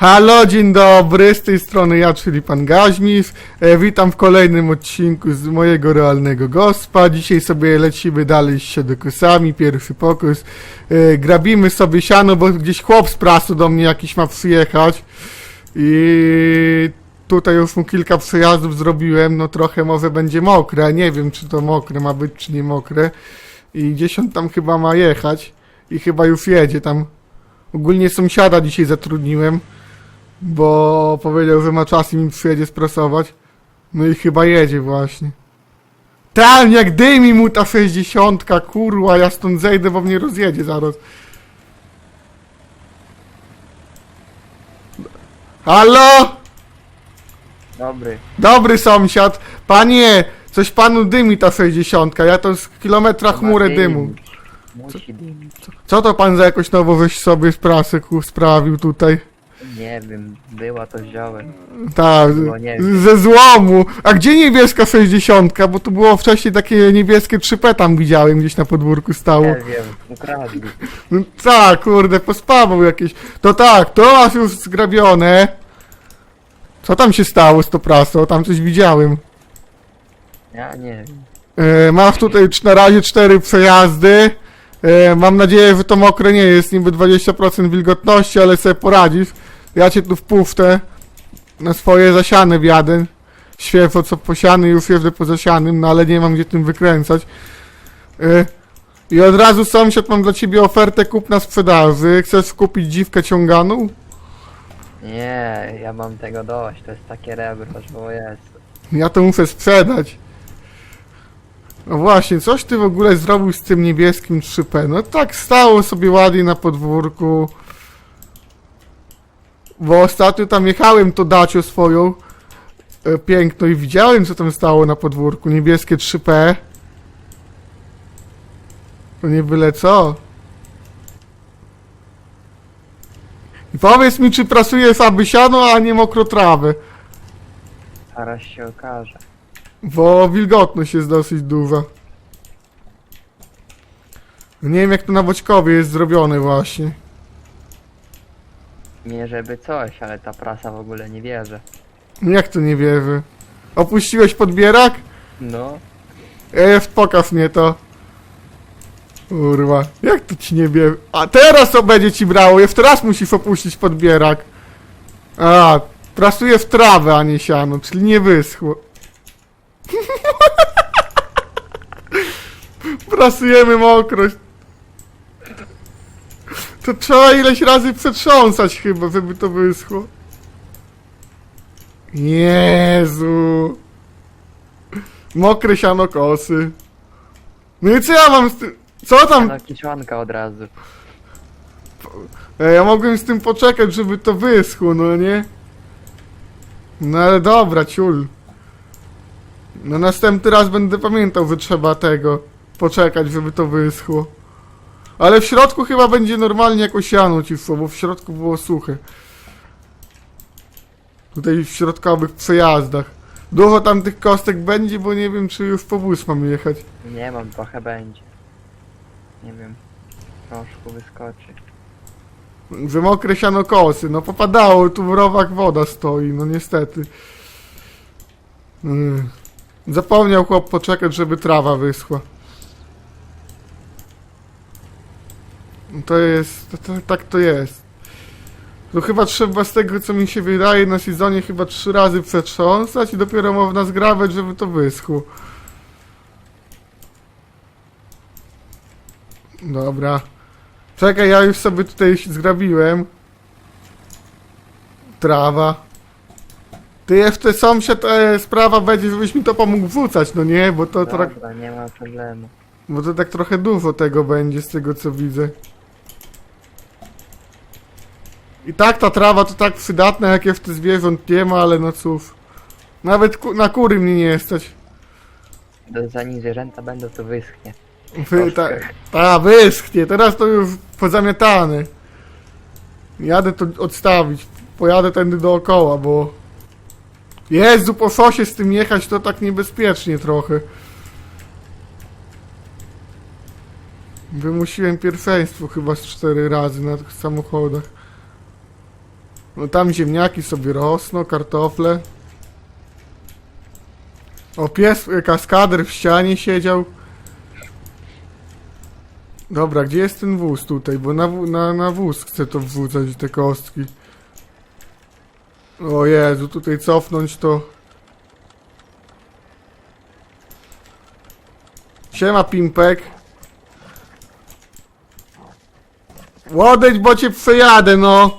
Halo, dzień dobry, z tej strony ja, czyli pan Gaźmis. E, witam w kolejnym odcinku z mojego realnego gospa. Dzisiaj sobie lecimy dalej z siodekusami, pierwszy pokus. E, grabimy sobie siano, bo gdzieś chłop z prasu do mnie jakiś ma przyjechać. I tutaj już mu kilka przejazdów zrobiłem, no trochę może będzie mokre, nie wiem czy to mokre ma być, czy nie mokre. I gdzieś on tam chyba ma jechać i chyba już jedzie tam. Ogólnie sąsiada dzisiaj zatrudniłem bo powiedział, że ma czas i mi przyjedzie sprasować. No i chyba jedzie właśnie. Tam jak dymi mu ta 60, kurwa, ja stąd zejdę, bo mnie rozjedzie zaraz. Halo? Dobry. Dobry sąsiad. Panie, coś panu dymi ta 60, ja to z kilometra chmurę dymu. Musi dymić. Co to pan za jakoś nowość sobie z prasy ku- sprawił tutaj? Nie wiem, była to wziąłem. Tak, nie z- ze złomu. A gdzie niebieska 60? Bo tu było wcześniej takie niebieskie 3P tam widziałem, gdzieś na podwórku stało. Nie wiem, ukradli. No tak, kurde, pospawał jakieś. To tak, to masz już zgrabione. Co tam się stało z tą prasą? Tam coś widziałem. Ja nie wiem. E, masz tutaj cz- na razie cztery przejazdy. E, mam nadzieję, że to mokre nie jest, niby 20% wilgotności, ale sobie poradzisz. Ja cię tu wpuszczę na swoje zasiane wjadę. Świeżo co posiany, już jeżdżę po zasianym, no ale nie mam gdzie tym wykręcać. E, I od razu sąsiad mam dla ciebie ofertę kupna sprzedaży. Chcesz kupić dziwkę ciąganą? Nie, ja mam tego dość, to jest takie rebro, bo jest. Ja to muszę sprzedać. No właśnie, coś ty w ogóle zrobił z tym niebieskim 3P? No tak stało sobie ładnie na podwórku. Bo ostatnio tam jechałem to dacio swoją e, piękną i widziałem co tam stało na podwórku. Niebieskie 3P. To nie byle co. I powiedz mi, czy prasujesz aby siano, a nie mokrotrawę. Zaraz się okaże. Bo wilgotność jest dosyć duża. Nie wiem jak to na Boćkowie jest zrobione właśnie. Nie żeby coś, ale ta prasa w ogóle nie wierzy. Jak to nie wierzę? Opuściłeś podbierak? No, Ej, pokaż mnie to. Kurwa, jak to ci nie wierzę? A teraz to będzie ci brało, jeszcze raz musisz opuścić podbierak. A, prasuje w trawę, a nie siano, czyli nie wyschło. Prasujemy mokrość. To trzeba ileś razy przetrząsać chyba, żeby to wyschło. Jezu. Mokre siano kosy. No i co ja mam z tym... Co tam? no kiszonka od razu. Ej, ja mogłem z tym poczekać, żeby to wyschło, no nie? No ale dobra, ciul. No następny raz będę pamiętał, że trzeba tego poczekać, żeby to wyschło. Ale w środku chyba będzie normalnie jakoś siano cisło, bo w środku było suche. Tutaj w środkowych przejazdach. Dużo tam tych kostek będzie, bo nie wiem, czy już po wóz mam jechać. Nie mam, trochę będzie. Nie wiem. Troszkę wyskoczy. Że mokre siano kosy, no popadało, tu w rowach woda stoi, no niestety. Mm. Zapomniał chłop poczekać, żeby trawa wyschła. To jest, to, to, tak to jest. To chyba trzeba z tego, co mi się wydaje, na sezonie chyba trzy razy przetrząsać i dopiero można zgrawać, żeby to wyschło. Dobra. Czekaj, ja już sobie tutaj zgrabiłem. Trawa. Ty jeszcze sąsiad e, sprawa będzie, żebyś mi to pomógł wrzucać, no nie? Bo to, Dobra, nie ma problemu. bo to tak trochę dużo tego będzie z tego co widzę. I tak ta trawa to tak przydatna, jak w te zwierząt nie ma, ale no cóż. Nawet ku- na kury mnie nie stać. Do- Zanim zwierzęta będą, to wyschnie. Wy, ta, ta wyschnie, teraz to już pozamiatane. Jadę to odstawić, pojadę tędy dookoła, bo... Jezu, po szosie z tym jechać to tak niebezpiecznie trochę. Wymusiłem pierwszeństwo chyba z cztery razy na tych samochodach. No tam ziemniaki sobie rosną, kartofle. O, pies, y, kaskader w ścianie siedział. Dobra, gdzie jest ten wóz tutaj? Bo na, na, na wóz chcę to wrzucać, te kostki. O Jezu, tutaj cofnąć to... Siema, Pimpek. Łodeć, bo cię przejadę, no.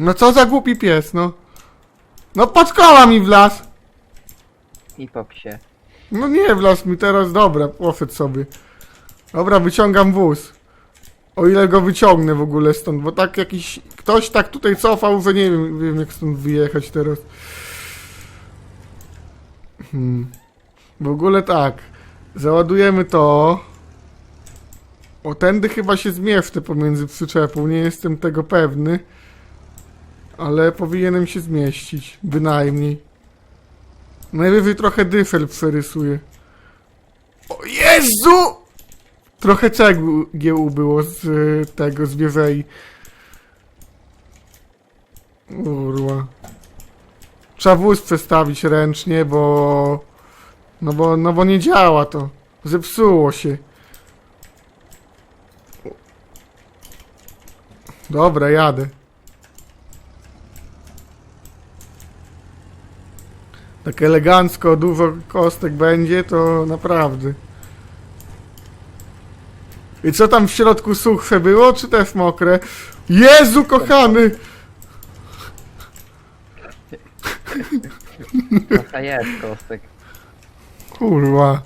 No co za głupi pies, no. No pod koła mi wlazł. I po psie. No nie wlazł mi teraz, dobra, poszedł sobie. Dobra, wyciągam wóz. O ile go wyciągnę w ogóle stąd, bo tak jakiś... Ktoś tak tutaj cofał, że nie wiem, wiem jak stąd wyjechać teraz. Hmm. W ogóle tak. Załadujemy to. O, tędy chyba się zmieszczę pomiędzy przyczepą, nie jestem tego pewny. Ale powinienem się zmieścić, bynajmniej. Najwyżej trochę dyfel przerysuję. O Jezu! Trochę cegieł było z y, tego, z wieżei. Urła. Trzeba wóz przestawić ręcznie, bo... No bo, no bo nie działa to. Zepsuło się. Dobra, jadę. Tak elegancko, dużo kostek będzie, to naprawdę. I co tam w środku suche było, czy też mokre? Jezu kochany! Trochę jest kostek. Kurwa.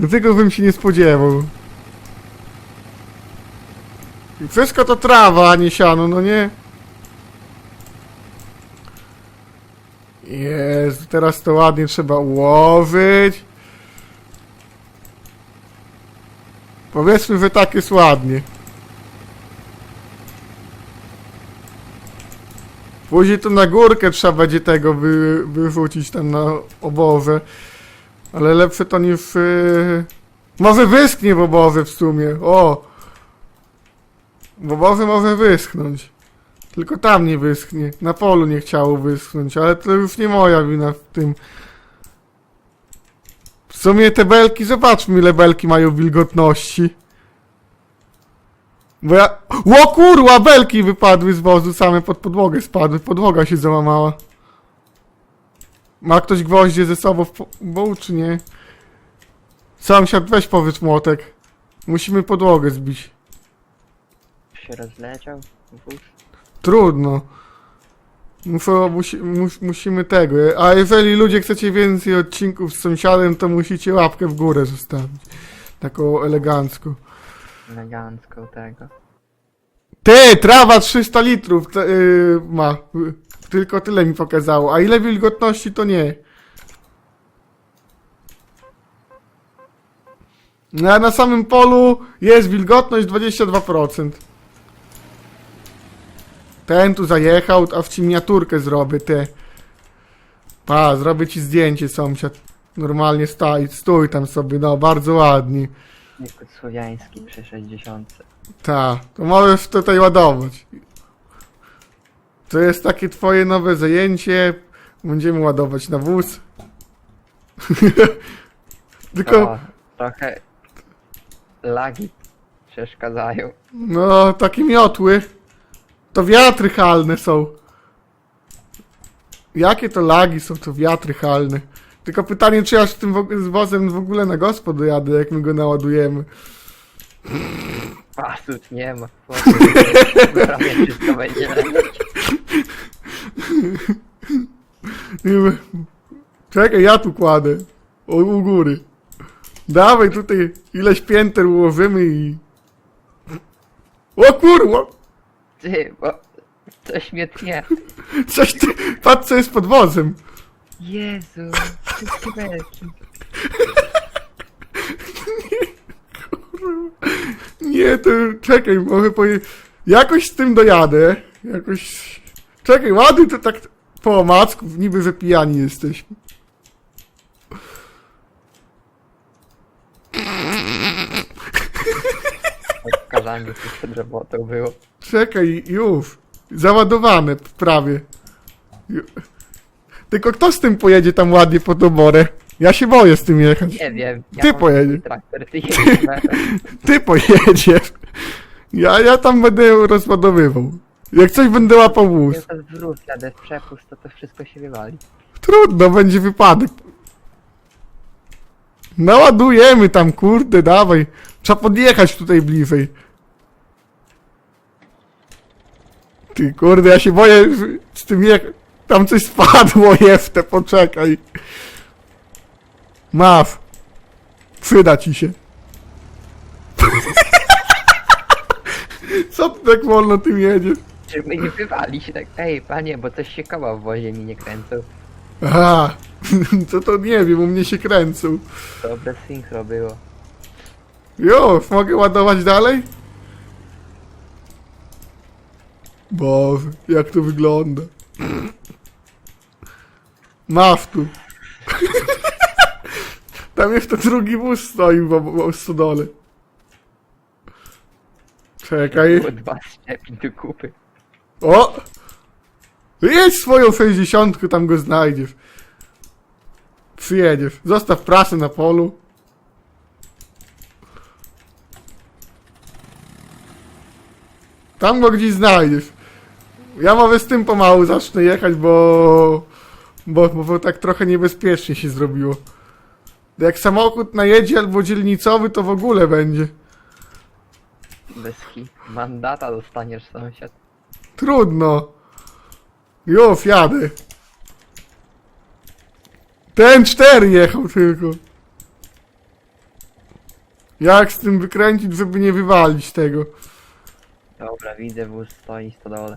Do tego bym się nie spodziewał. I wszystko to trawa, a nie siano, no nie? Jezu, teraz to ładnie trzeba ułożyć. Powiedzmy, że tak jest ładnie. Później to na górkę trzeba będzie tego wy, wyrzucić tam na oborze. Ale lepsze to niż... Yy... Może wyschnie bobowy w sumie. O! Bobowy może wyschnąć. Tylko tam nie wyschnie. Na polu nie chciało wyschnąć, ale to już nie moja wina w tym. W sumie te belki, zobaczmy ile belki mają wilgotności. Bo ja... Ło kurwa, belki wypadły z wozu, same pod podłogę spadły, podłoga się załamała. Ma ktoś gwoździe ze sobą w po- czy nie? Sąsiad, weź powiedz młotek. Musimy podłogę zbić. Się rozleciał. Trudno. Muszę, musi, mus, musimy tego. A jeżeli ludzie chcecie więcej odcinków z sąsiadem, to musicie łapkę w górę zostawić. Taką elegancką. Elegancko tego. Ty, trawa 300 litrów te, yy, ma. Tylko tyle mi pokazało. A ile wilgotności to nie. No, A na samym polu jest wilgotność 22%. Ten tu zajechał, a w ci miniaturkę zrobię, te. Pa, zrobię ci zdjęcie, sąsiad. Normalnie staj, stój tam sobie, no, bardzo ładnie. Nikut słowiański przy 60. Ta, to możesz tutaj ładować. To jest takie twoje nowe zajęcie. Będziemy ładować na wóz. Tylko, O, trochę lagi przeszkadzają. no, takie miotły. To wiatry halne są. Jakie to lagi są, to wiatry halne. Tylko pytanie, czy ja z tym z wozem w ogóle na gospo dojadę, jak my go naładujemy. Pasut nie ma. Prawie wszystko będzie lecieć. Nie wiem. Czekaj, ja tu kładę. O, u góry. Dawaj tutaj ileś pięter ułożymy i... O kurwa! Ty, bo coś mnie tnie. Coś ty... Patrz co jest pod wozem. Jezu, wszystkie belki. Nie, to... Czekaj, może poje... Jakoś z tym dojadę. Jakoś... Czekaj, ładuj to tak po omacku, niby że pijani jesteśmy. To przed robotą było. Czekaj, już. Załadowane prawie. Ju- Tylko kto z tym pojedzie tam ładnie pod oborę? Ja się boję z tym jechać. Nie wiem. Ja Ty mam pojedziesz. Traktor, ty jedziesz na- Ty pojedziesz. Ja, ja tam będę rozładowywał. Jak coś będę łapał wóz. Ja to zwrót, jadę w przepust, to to wszystko się wywali. Trudno, będzie wypadek. Naładujemy tam, kurde, dawaj. Trzeba podjechać tutaj bliżej. Ty, kurde, ja się boję że z tym jak... Tam coś spadło jeszcze, poczekaj. Masz. Przyda ci się. Co ty tak wolno tym jedziesz? Żeby nie wywali się tak, ej panie, bo coś się koła w wozie mi nie kręcą. Aha, to to nie wiem, u mnie się kręcą. Dobre synchro było. Już, mogę ładować dalej? Boże, jak to wygląda. Masz tu. Tam jeszcze drugi wóz stoi w, w, w stodole. Czekaj. Było dwa szczepi do kupy. O! Jedź swoją 60, tam go znajdziesz. Przyjedziesz. Zostaw prasę na polu. Tam go gdzieś znajdziesz. Ja może z tym pomału zacznę jechać, bo... Bo, bo tak trochę niebezpiecznie się zrobiło. Jak samochód najedzie albo dzielnicowy, to w ogóle będzie. Bez ki. Mandata dostaniesz sąsiad. Trudno. Już, jadę. Ten cztery jechał tylko. Jak z tym wykręcić, żeby nie wywalić tego? Dobra, widzę, wóz stoi stodole.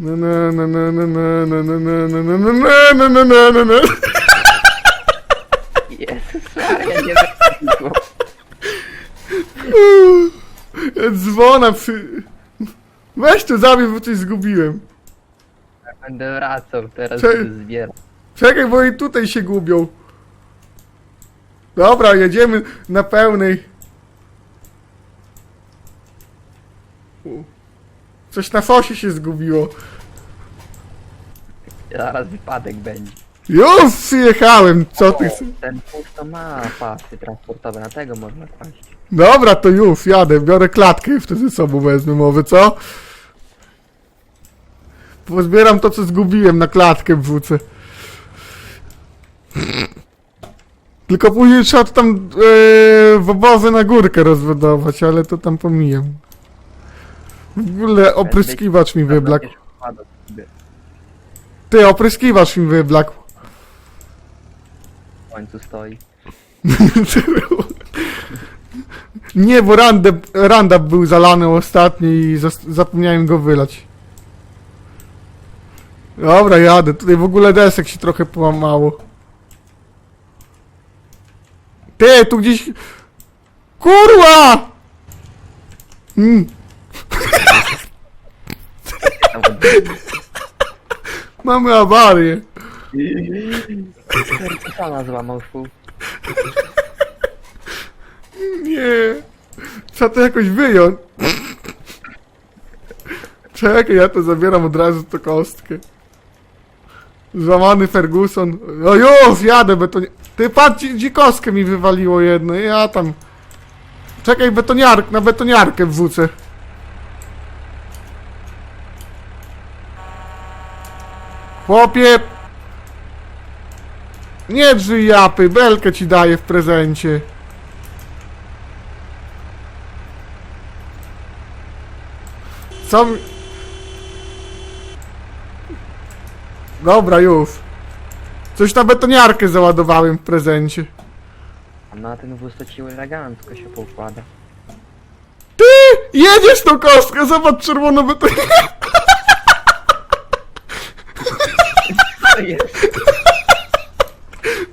na. Na na na na na na na na na na na na na na na na na. Jezus Maria, nie. Dzwona przy... Weź tu zabierz, bo coś zgubiłem. Będę wracał, teraz Cze- będę zbierał. Czekaj, bo i tutaj się gubią. Dobra, jedziemy na pełnej. U. Coś na fosie się zgubiło. Zaraz wypadek będzie. Już przyjechałem, co ty... O, chcesz? ten wóz to ma pasy transportowe, na tego można kłaść. Dobra, to już, jadę, biorę klatkę i wtedy ze sobą wezmę mowy, co? Pozbieram to, co zgubiłem, na klatkę wrzucę. Tylko później trzeba to tam e, w obozy na górkę rozwodować, ale to tam pomijam. W ogóle opryskiwacz mi wyblakł. Ty, opryskiwacz mi wyblakł. W końcu stoi. Nie, bo randep, randap był zalany ostatni i zas- zapomniałem go wylać. Dobra, jadę. Tutaj w ogóle desek się trochę połamało. Ty, tu gdzieś... Kurwa! Mm, Tam go- mamy awarię. Sama złamał pół. Nie. Trzeba to jakoś wyjąć. Czekaj, ja to zabieram od razu to kostkę. Złamany Ferguson. No już, jadę betonie... Ty patrz, dzi- mi wywaliło jedno. Ja tam... Czekaj, betoniark, na betoniarkę wrzucę. Chłopie... Nie drzyj japy, belkę ci daję w prezencie. Co mi... Dobra, już. Coś na betoniarkę załadowałem w prezencie. A na ten wóz to ci elegancko się poukłada. Ty! Jedziesz tą kostkę! Zobacz czerwono by to... To jest.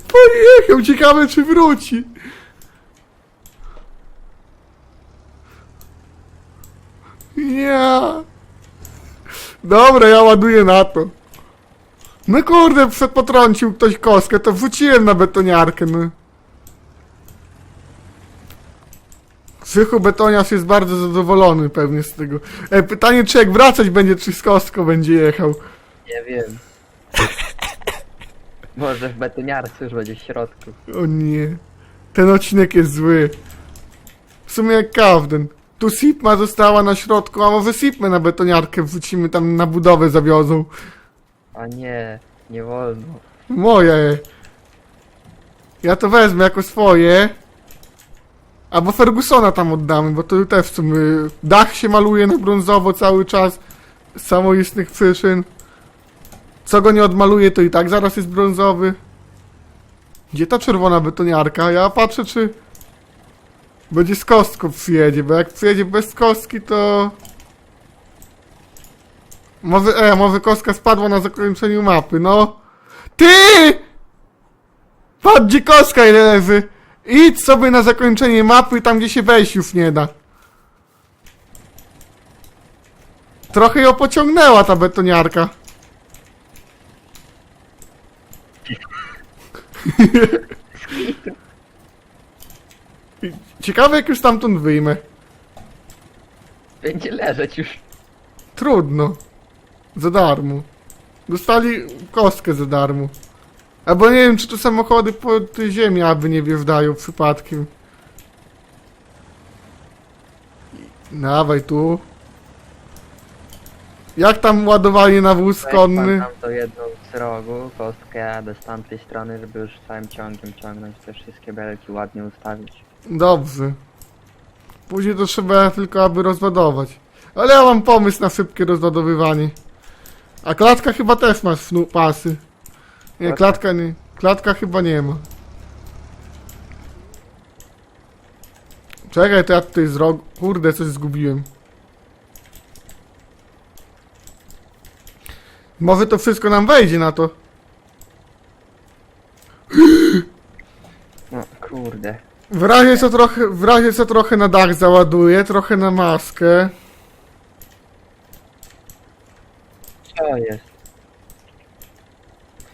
Pojechał! Ciekawe czy wróci. Ja. Dobra, ja ładuję na to. No kurde, przed potrącił ktoś kostkę, to wrzuciłem na betoniarkę, no. Krzychu betoniarz jest bardzo zadowolony pewnie z tego. E, pytanie, czy jak wracać będzie, czy z kostką będzie jechał. Nie wiem. Może w betoniarce już będzie w środku. O nie. Ten odcinek jest zły. W sumie jak Kawden. Tu Sipma została na środku, a może Sipmę na betoniarkę wrzucimy tam na budowę zawiozą. A nie, nie wolno. Moje. Ja to wezmę jako swoje. Albo Fergusona tam oddamy, bo to też w sumie dach się maluje na brązowo cały czas z samoistnych przyczyn. Co go nie odmaluje, to i tak zaraz jest brązowy. Gdzie ta czerwona betoniarka? Ja patrzę, czy będzie z kostką przyjedzie, bo jak przyjedzie bez kostki, to... Może, e, może kostka spadła na zakończeniu mapy, no. Ty! Patrz, gdzie kostka leży. Idź sobie na zakończenie mapy, tam gdzie się wejść już nie da. Trochę ją pociągnęła ta betoniarka. Ciekawe jak już stamtąd wyjmę. Będzie leżeć już. Trudno. Za darmo. Dostali kostkę za darmo. Albo nie wiem, czy to samochody pod ziemię aby nie wjeżdżają przypadkiem. Dawaj tu. Jak tam ładowanie na wóz Weź konny? tam do jedną z rogu, kostkę jadę z tamtej strony, żeby już całym ciągiem ciągnąć te wszystkie belki ładnie ustawić. Dobrze. Później to trzeba tylko, aby rozładować. Ale ja mam pomysł na szybkie rozładowywanie. A klatka chyba też ma snu- pasy. Nie, Klatka? klatka nie. Klatka chyba nie ma. Czekaj, to ja tutaj z rogu... Kurde, coś zgubiłem. Może to wszystko nam wejdzie na to. No kurde. W razie co trochę, w razie co trochę na dach załaduję, trochę na maskę. Co jest?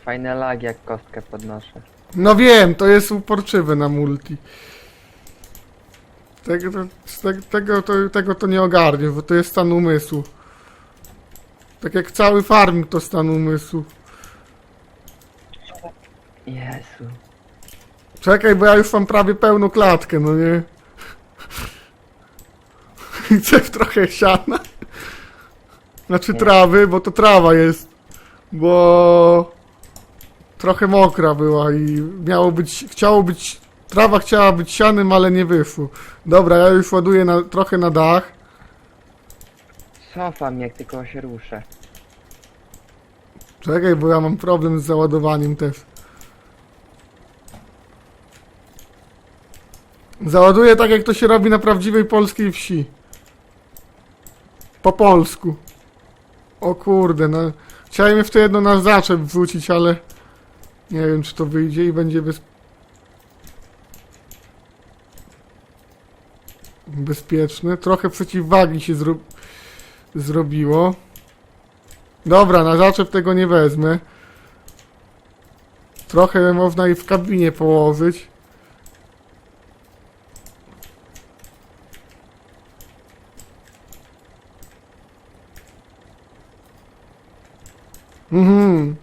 Fajne lagi jak kostkę podnoszę. No wiem, to jest uporczywe na multi. Tego to, z te- tego, to, tego to nie ogarnię, bo to jest stan umysłu. Tak jak cały farming to stan umysłu. Jezu. Czekaj, bo ja już mam prawie pełną klatkę, no nie? Chcę w trochę siana. Znaczy trawy, bo to trawa jest. Bo trochę mokra była i miało być, chciało być, trawa chciała być sianym, ale nie wyszło. Dobra, ja już ładuję na, trochę na dach. Cofam jak tylko się ruszę. Czekaj, bo ja mam problem z załadowaniem też. Załaduję tak, jak to się robi na prawdziwej polskiej wsi. Po polsku. O kurde, no. Chciałem w to jedno na zaczep wrzucić, ale nie wiem, czy to wyjdzie i będzie bez... bezpieczne. Trochę przeciwwagi się zro... zrobiło. Dobra, na zaczep tego nie wezmę. Trochę można i w kabinie położyć. Mhm.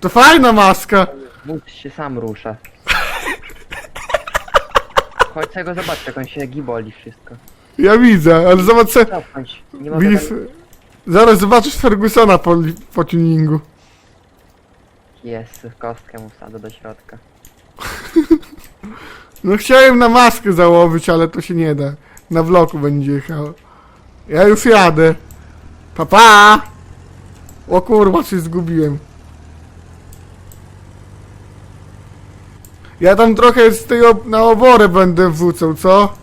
To fajna maska. Wóz się sam rusza. Chodź tego zobacz, jak on się giboli wszystko. Ja widzę, ale zobacz se. Cofnąć. Nie mogę Widzisz, tam... zaraz zobaczysz Fergusona po, po tuningu. Jest, kostkę mu wsadzę do środka. No chciałem na maskę założyć, ale to się nie da. Na vlogu będzie jechał. Ja już jadę. Papa! Pa. O kurwa, się zgubiłem. Ja tam trochę z tej ob- na oborę będę wrzucał, co?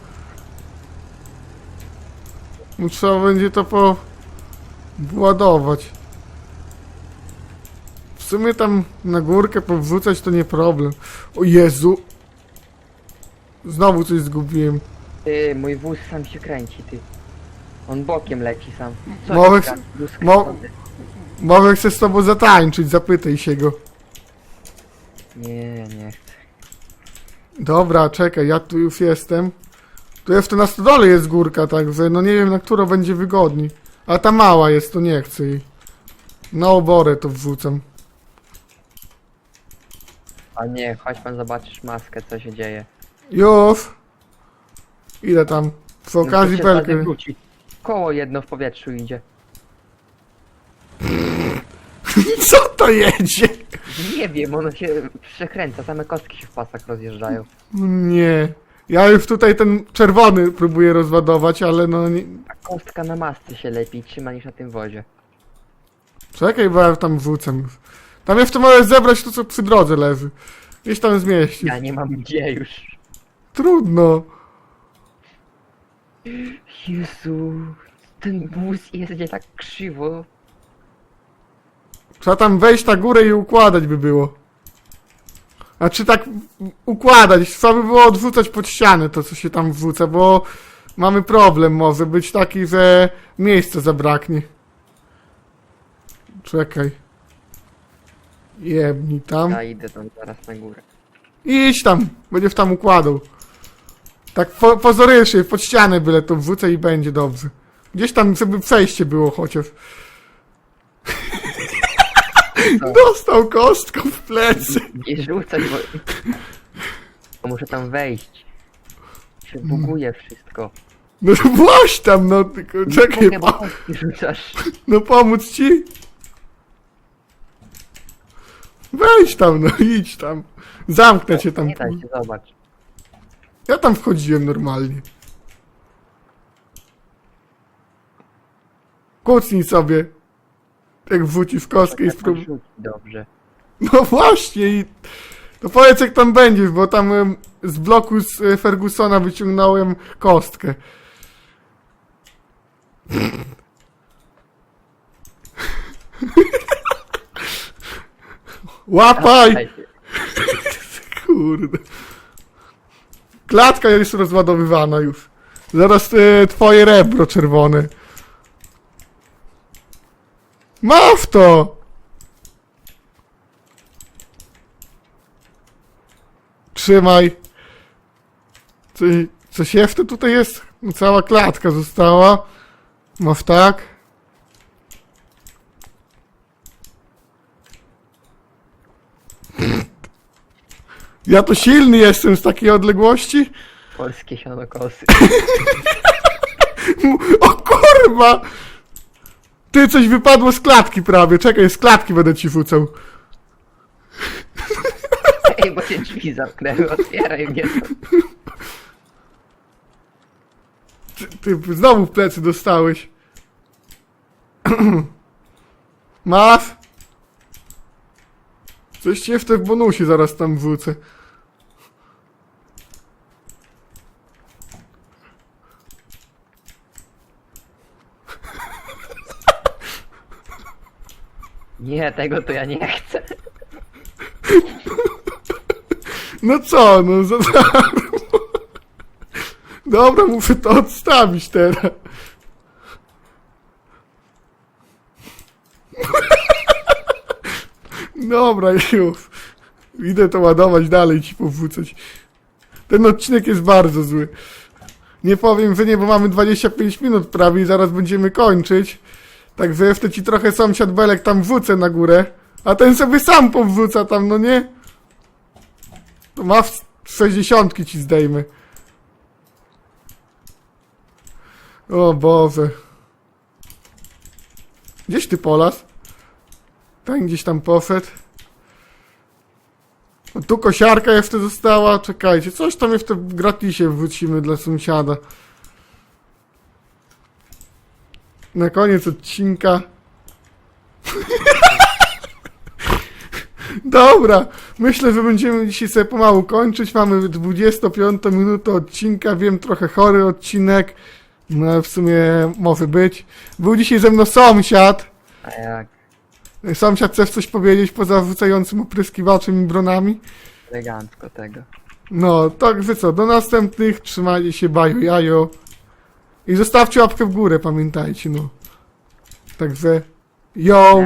No, Trzeba będzie to po... ładować. W sumie tam na górkę powrzucać to nie problem. O Jezu! Znowu coś zgubiłem. Ty, mój wóz sam się kręci, ty. On bokiem leci sam. Co Małek- ty, wóz mo- kręcony? Może chcę z tobą zatańczyć, zapytaj się go. Nie, nie chcę. Dobra, czekaj, ja tu już jestem. Tu jeszcze na stodole jest górka, także no nie wiem na którą będzie wygodniej. A ta mała jest, to nie chcę jej. Na oborę to wrzucam. A nie, chodź pan zobaczysz maskę, co się dzieje. Już! Ile tam? Przy No okazji belkę. wróci. Koło jedno w powietrzu idzie. Co to jedzie? Nie wiem, ono się przekręca, same kostki się w pasach rozjeżdżają. Nie. Ja już tutaj ten czerwony próbuję rozładować, ale no nie... A kostka na masce się lepiej trzyma niż na tym wozie. Czekaj, bo ja tam wrzucam już. Tam jeszcze możesz zebrać to, co przy drodze leży. Gdzieś tam zmieścić. Ja nie mam gdzie już. Trudno. Jezu, ten wóz jedzie tak krzywo. Trzeba tam wejść na górę i układać by było. A czy tak układać? Trzeba by było odrzucać pod ścianę to, co się tam wrzuca, bo mamy problem. Może być taki, że miejsca zabraknie. Czekaj. Jebni tam. Ja idę tam zaraz na górę. Idź tam, będziesz tam układał. Tak po, pozorycznie, pod ścianę byle to wrzucę i będzie dobrze. Gdzieś tam, żeby przejście było chociaż. Dostał kostką w plecy. Nie rzucaj, bo... bo muszę tam wejść. Się buguje wszystko. No właśnie tam, no tylko czekaj, Mogę, bo po, kostki rzucasz. no pomóc ci? Wejdź tam, no idź tam. Zamknę cię tam. Nie się, zobacz. Ja tam wchodziłem normalnie. Kucnij sobie. Jak wrzucisz kostkę i Tak spróbuj. rzuci Dobrze. No właśnie i... To powiedz jak tam będziesz, bo tam em, z bloku z e, Fergusona wyciągnąłem kostkę. Łapaj! Kurde. Klatka jest rozładowywana już. Zaraz e, twoje rebro czerwone. Maw to! Trzymaj. Co, coś jeszcze tutaj jest? No, Cała klatka została. Maw tak. Ja to silny jestem z takiej odległości. Polskie sianokosy. O kurwa! Ty, coś wypadło z klatki prawie. Czekaj, z klatki będę ci rzucał. Ej, bo się drzwi zamknęły, otwieraj mnie. Ty, ty znowu w plecy dostałeś. Masz? Coś ci jeszcze w bonusie zaraz tam wrzucę. Nie, tego to ja nie chcę. No co, no za darmo. Dobra, muszę to odstawić teraz. Dobra, już. Idę to ładować dalej, ci powrócać. Ten odcinek jest bardzo zły. Nie powiem, że nie, bo mamy 25 minut prawie i zaraz będziemy kończyć. Także jeszcze ci trochę sąsiad Belek tam wrzucę na górę. A ten sobie sam powrzuca tam, no nie? To ma w 60 ci zdejmy. O Boże. Gdzieś ty polas? Ten gdzieś tam poszedł. Tu kosiarka jeszcze została. Czekajcie, coś tam jeszcze w gratisie wrócimy dla sąsiada. Na koniec odcinka. Dobra, myślę, że będziemy dzisiaj sobie pomału kończyć. Mamy 25 minutę odcinka, wiem, trochę chory odcinek. No w sumie może być. Był dzisiaj ze mną sąsiad. A jak? Sąsiad chcesz coś powiedzieć poza rzucającym opryskiwaczem i bronami? Elegancko tego. No, także co, do następnych, trzymajcie się, bajo, jajo. I zostawcie łapkę w górę, pamiętajcie, no. Także, yo!